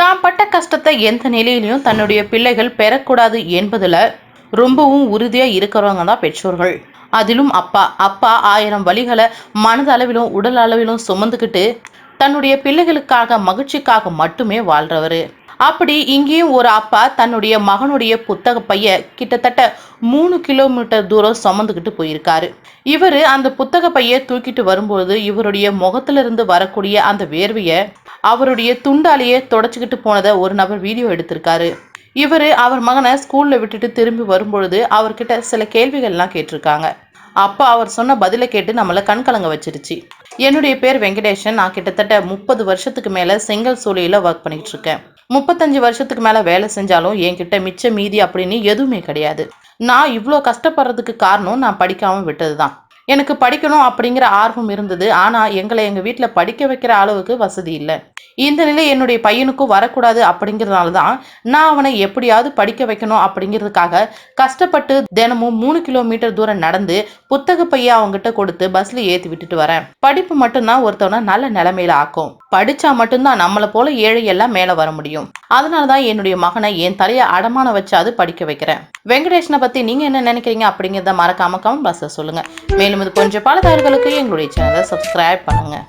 தான் பட்ட கஷ்டத்தை எந்த நிலையிலையும் தன்னுடைய பிள்ளைகள் பெறக்கூடாது என்பதில் ரொம்பவும் உறுதியாக இருக்கிறவங்க தான் பெற்றோர்கள். அதிலும் அப்பா அப்பா ஆயிரம் வழிகளை மனதளவிலும் உடல் அளவிலும் சுமந்துக்கிட்டு தன்னுடைய பிள்ளைகளுக்காக மகிழ்ச்சிக்காக மட்டுமே வாழ்றவர். அப்படி இங்கேயும் ஒரு அப்பா தன்னுடைய மகனுடைய புத்தக பைய கிட்டத்தட்ட மூணு கிலோமீட்டர் தூரம் சுமந்துக்கிட்டு போயிருக்காரு. இவர் அந்த புத்தக பைய தூக்கிட்டு வரும்போது இவருடைய முகத்திலிருந்து வரக்கூடிய அந்த வேர்வையை அவருடைய துண்டாலேயே தொடச்சிக்கிட்டு போனதை ஒரு நபர் வீடியோ எடுத்திருக்காரு. இவர் அவர் மகனை ஸ்கூலில் விட்டுட்டு திரும்பி வரும்பொழுது அவர்கிட்ட சில கேள்விகள்லாம் கேட்டிருக்காங்க. அப்போ அவர் சொன்ன பதிலை கேட்டு நம்மளை கண்கலங்க வச்சிருச்சு. என்னுடைய பேர் வெங்கடேஷன். நான் கிட்டத்தட்ட முப்பது வருஷத்துக்கு மேலே செங்கல் சூழலில் ஒர்க் பண்ணிட்டு இருக்கேன். முப்பத்தஞ்சு வருஷத்துக்கு மேலே வேலை செஞ்சாலும் என்கிட்ட மிச்ச மீதி அப்படின்னு எதுவுமே கிடையாது. நான் இவ்வளோ கஷ்டப்படுறதுக்கு காரணம் நான் படிக்காமல் விட்டது தான் எனக்கு படிக்கணும் அப்படிங்கிற ஆர்வம் இருந்தது. ஆனால் எங்களை எங்கள் வீட்டில் படிக்க வைக்கிற அளவுக்கு வசதி இல்லை. இந்த நிலை என்னுடைய பையனுக்கும் வரக்கூடாது அப்படிங்கிறதுனால தான் நான் அவனை எப்படியாவது படிக்க வைக்கணும் அப்படிங்கிறதுக்காக கஷ்டப்பட்டு தினமும் மூணு கிலோமீட்டர் தூரம் நடந்து புத்தக பையை அவங்ககிட்ட கொடுத்து பஸ்ல ஏற்றி விட்டுட்டு வரேன். படிப்பு மட்டும்தான் ஒருத்தவனை நல்ல நிலைமையில ஆக்கும். படிச்சா மட்டும்தான் நம்மளை போல ஏழை எல்லாம் மேலே வர முடியும். அதனால தான் என்னுடைய மகனை என் தலையை அடமான வச்சாது படிக்க வைக்கிறேன். வெங்கடேஷனை பற்றி நீங்கள் என்ன நினைக்கிறீங்க அப்படிங்கிறத மறக்காம கமெண்ட் பாக்ஸில் சொல்லுங்கள் மேலும் இது கொஞ்சம் பல தகவல்களுக்கு எங்களுடைய சேனலை சப்ஸ்கிரைப் பண்ணுங்கள்